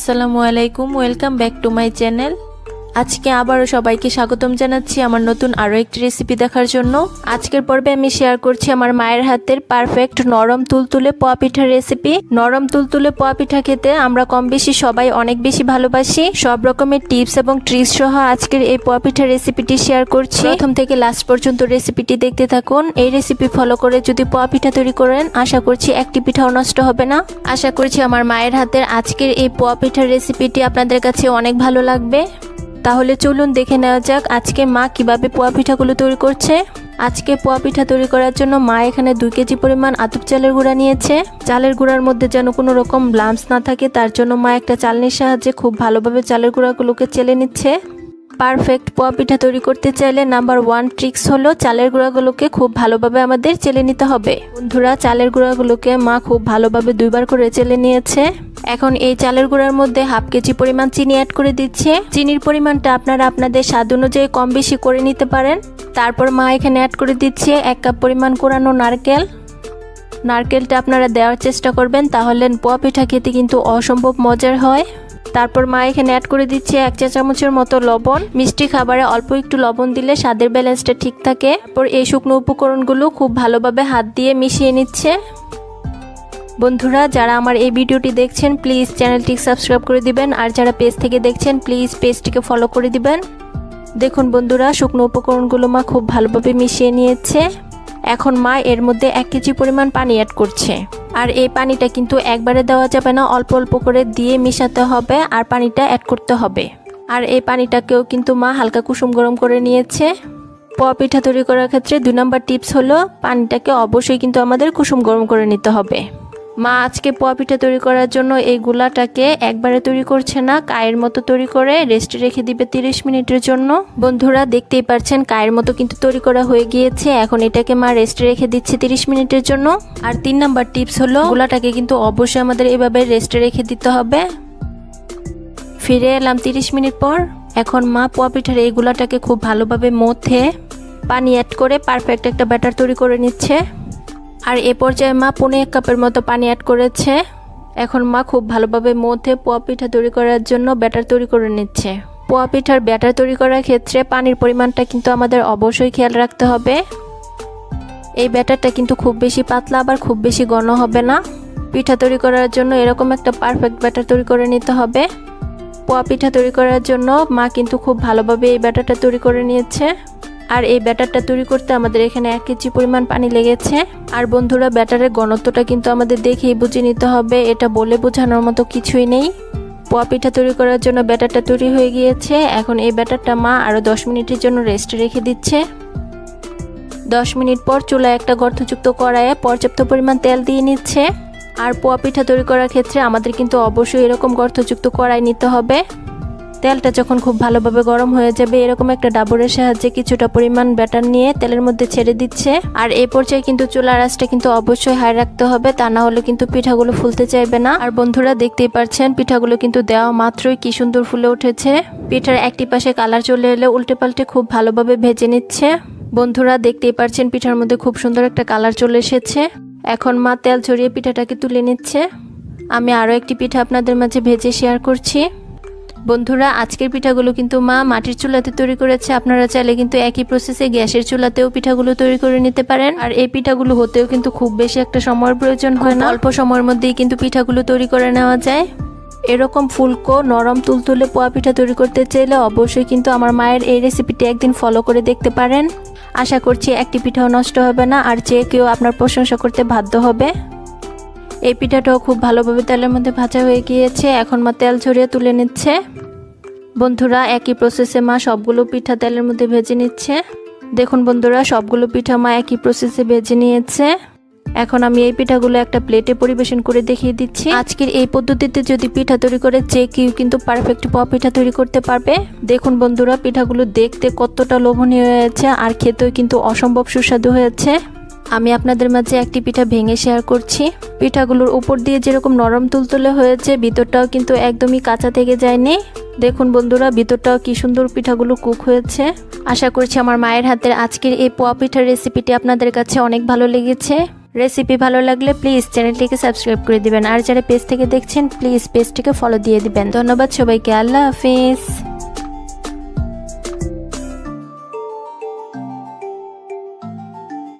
আসসালামু আলাইকুম welcome back to my channel আজকে আবারও সবাইকে স্বাগতম জানাচ্ছি আমার নতুন আরও একটি রেসিপি দেখার জন্য। আজকের পর্বে আমি শেয়ার করছি আমার মায়ের হাতের পারফেক্ট নরম তুলতুলে পোয়া পিঠার রেসিপি নরম তুলতুলে পোয়া পিঠা খেতে আমরা কম বেশি সবাই অনেক বেশি ভালোবাসি। সব রকমের টিপস এবং ট্রিক্স সহ আজকের এই পোয়া পিঠার রেসিপিটি শেয়ার করছি। প্রথম থেকে লাস্ট পর্যন্ত রেসিপিটি দেখতে থাকুন। এই রেসিপি ফলো করে যদি পোয়া পিঠা তৈরি করেন, আশা করছি একটি পিঠাও নষ্ট হবে না। আশা করছি আমার মায়ের হাতের আজকের এই পোয়া পিঠার রেসিপিটি আপনাদের কাছে অনেক ভালো লাগবে। তাহলে চলুন দেখে নেওয়া যাক আজকে মা কীভাবে পোয়া পিঠাগুলো তৈরি করছে। আজকে পোয়া পিঠা তৈরি করার জন্য মা এখানে দুই কেজি পরিমাণ আতপ চালের গুঁড়া নিয়েছে। চালের গুঁড়ার মধ্যে যেন কোনো রকম ব্লামস না থাকে, তার জন্য মা একটা চালনির সাহায্যে খুব ভালোভাবে চালের গুঁড়াগুলোকে চেলে নিচ্ছে। পারফেক্ট পোয়া পিঠা তৈরি করতে চাইলে নাম্বার ওয়ান ট্রিক্স হলো চালের গুঁড়াগুলোকে খুব ভালোভাবে আমাদের চেলে নিতে হবে। বন্ধুরা, চালের গুঁড়াগুলোকে মা খুব ভালোভাবে দুইবার করে চেলে নিয়েছে। এখন এই চালের গুঁড়ার মধ্যে হাফ কেজি পরিমাণ চিনি অ্যাড করে দিচ্ছে। চিনির পরিমাণটা আপনারা আপনাদের স্বাদ অনুযায়ী কম বেশি করে নিতে পারেন। তারপর মা এখানে অ্যাড করে দিচ্ছে এক কাপ পরিমাণ কোরানো নারকেল। নারকেলটা আপনারা দেওয়ার চেষ্টা করবেন, তাহলে পোয়া পিঠা খেতে কিন্তু অসম্ভব মজার হয়। তারপর মা এখানে অ্যাড করে দিচ্ছে এক চা চামচের মতো লবণ। মিষ্টি খাবারে অল্প একটু লবণ দিলে স্বাদের ব্যালেন্সটা ঠিক থাকে। তারপর এই শুকনো উপকরণগুলো খুব ভালোভাবে হাত দিয়ে মিশিয়ে নিচ্ছে। বন্ধুরা, যারা আমার এই ভিডিওটি দেখছেন প্লিজ চ্যানেলটি সাবস্ক্রাইব করে দিবেন। আর যারা পেজ থেকে দেখছেন প্লিজ পেজটিকে ফলো করে দিবেন। দেখুন বন্ধুরা, শুকনো উপকরণগুলো মা খুব ভালোভাবে মিশিয়ে নিয়েছে। এখন মা এর মধ্যে এক কেজি পরিমাণ পানি অ্যাড করছে। আর এই পানিটা কিন্তু একবারে দেওয়া যাবে না, অল্প অল্প করে দিয়ে মিশাতে হবে আর পানিটা অ্যাড করতে হবে। আর এই পানিটাকেও কিন্তু মা হালকা কুসুম গরম করে নিয়েছে। পোয়া পিঠা তৈরি করার ক্ষেত্রে দুই নম্বর টিপস হলো, পানিটাকে অবশ্যই কিন্তু আমাদের কুসুম গরম করে নিতে হবে। মা আজকে পোয়া পিঠা তৈরি করার জন্য এই গুলাটাকে একবারে তৈরি করছে না, কায়ের মতো তৈরি করে রেস্টে রেখে দিবে তিরিশ মিনিটের জন্য। বন্ধুরা, দেখতেই পারছেন কায়ের মতো কিন্তু তৈরি করা হয়ে গিয়েছে। এখন এটাকে মা রেস্টে রেখে দিচ্ছে তিরিশ মিনিটের জন্য। আর তিন নাম্বার টিপস হলো, গুলাটাকে কিন্তু অবশ্যই আমাদের এভাবে রেস্টে রেখে দিতে হবে। ফিরে এলাম তিরিশ মিনিট পর। এখন মা পোয়া পিঠার এই গুলাটাকে খুব ভালোভাবে মথে পানি অ্যাড করে পারফেক্ট একটা ব্যাটার তৈরি করে নিচ্ছে। আর এ পর্যায়ে মা পনে এক কাপের মতো পানি অ্যাড করেছে। এখন মা খুব ভালোভাবে মধ্যে পোয়া পিঠা তৈরি করার জন্য ব্যাটার তৈরি করে নিচ্ছে। পোয়া পিঠার ব্যাটার তৈরি করার ক্ষেত্রে পানির পরিমাণটা কিন্তু আমাদের অবশ্যই খেয়াল রাখতে হবে। এই ব্যাটারটা কিন্তু খুব বেশি পাতলা, আবার খুব বেশি ঘন হবে না। পিঠা তৈরি করার জন্য এরকম একটা পারফেক্ট ব্যাটার তৈরি করে নিতে হবে। পোয়া পিঠা তৈরি করার জন্য মা কিন্তু খুব ভালোভাবে এই ব্যাটারটা তৈরি করে নিয়েছে। আর এই ব্যাটারটা তৈরি করতে আমাদের এখানে এক কেজি পরিমাণ পানি লেগেছে। আর বন্ধুরা, ব্যাটারের ঘনত্বটা কিন্তু আমাদের দেখেই বুঝে নিতে হবে। এটা বলে বোঝানোর মতো কিছুই নেই। পোয়া পিঠা তৈরি করার জন্য ব্যাটারটা তৈরি হয়ে গিয়েছে। এখন এই ব্যাটারটা মা আরও দশ মিনিটের জন্য রেস্টে রেখে দিচ্ছে। দশ মিনিট পর চুলায় একটা গর্তযুক্ত কড়াইয়ে পর্যাপ্ত পরিমাণ তেল দিয়ে নিচ্ছে। আর পোয়া পিঠা তৈরি করার ক্ষেত্রে আমাদের কিন্তু অবশ্যই এরকম গর্তযুক্ত কড়াই নিতে হবে। তেলটা যখন খুব ভালোভাবে গরম হয়ে যাবে, এরকম একটা ডাবরের সাহায্যে কিছুটা পরিমাণ ব্যাটার নিয়ে তেলের মধ্যে ছেড়ে দিচ্ছে। আর এই পর্যায়ে কিন্তু চুলার আঁচটা কিন্তু অবশ্যই হাই রাখতে হবে, তা না হলে কিন্তু পিঠাগুলো ফুলতে চাইবে না। আর বন্ধুরা, দেখতেই পাচ্ছেন, পিঠাগুলো কিন্তু দেওয়া মাত্রই কি সুন্দর ফুলে উঠেছে। পিঠার একটি পাশে কালার চলে এলে উল্টে পাল্টে খুব ভালোভাবে ভেজে নিচ্ছে। বন্ধুরা, দেখতেই পাচ্ছেন, পিঠার মধ্যে খুব সুন্দর একটা কালার চলে এসেছে। এখন মা তেল ছড়িয়ে পিঠাটাকে তুলে নিচ্ছে। আমি আরও একটি পিঠা আপনাদের মাঝে ভেজে শেয়ার করছি। বন্ধুরা, আজকের পিঠাগুলো কিন্তু মা মাটির চুলাতে তৈরি করেছে। আপনারা চাইলে কিন্তু একই প্রসেসে গ্যাসের চুলাতেও পিঠাগুলো তৈরি করে নিতে পারেন। আর এই পিঠাগুলো হতেও কিন্তু খুব বেশি একটা সময়ের প্রয়োজন হয় না। অল্প সময়ের মধ্যেই কিন্তু পিঠাগুলো তৈরি করে নেওয়া যায়। এরকম ফুলকো, নরম তুলতুলে পোয়া পিঠা তৈরি করতে চাইলে অবশ্যই কিন্তু আমার মায়ের এই রেসিপিটি একদিন ফলো করে দেখতে পারেন। আশা করছি একটি পিঠাও নষ্ট হবে না, আর যে কেউ আপনার প্রশংসা করতে বাধ্য হবে। এই পিঠাটাও খুব ভালোভাবে তেলের মধ্যে ভাজা হয়ে গিয়েছে। এখন মা তেল ছড়িয়ে তুলে নিচ্ছে। বন্ধুরা, একই প্রসেসে মা সবগুলো পিঠা তেলের মধ্যে ভেজে নিচ্ছে। দেখুন বন্ধুরা, সবগুলো পিঠা মা একই প্রসেসে ভেজে নিয়েছে। এখন আমি এই পিঠাগুলো একটা প্লেটে পরিবেশন করে দেখিয়ে দিচ্ছি। আজকের এই পদ্ধতিতে যদি পিঠা তৈরি করে, যে কেউ কিন্তু পারফেক্ট প পিঠা তৈরি করতে পারবে। দেখুন বন্ধুরা, পিঠাগুলো দেখতে কতটা লোভনীয় হয়েছে, আর খেতেও কিন্তু অসম্ভব সুস্বাদু হয়েছে। আমি আপনাদের মাঝে একটি পিঠা ভেঙে শেয়ার করছি। পিঠাগুলোর উপর দিয়ে যেরকম নরম তুলতুলে হয়েছে, ভিতরটাও কিন্তু একদমই কাঁচা থেকে যায়নি। দেখুন বন্ধুরা, ভিতরটাও কি সুন্দর পিঠাগুলো কুক হয়েছে। আশা করছি আমার মায়ের হাতের আজকের এই পোয়া পিঠার রেসিপিটি আপনাদের কাছে অনেক ভালো লেগেছে। রেসিপি ভালো লাগলে প্লিজ চ্যানেলটিকে সাবস্ক্রাইব করে দিবেন। আর যারা পেজ থেকে দেখছেন প্লিজ পেজটিকে ফলো দিয়ে দিবেন। ধন্যবাদ সবাইকে। আল্লাহ হাফিজ।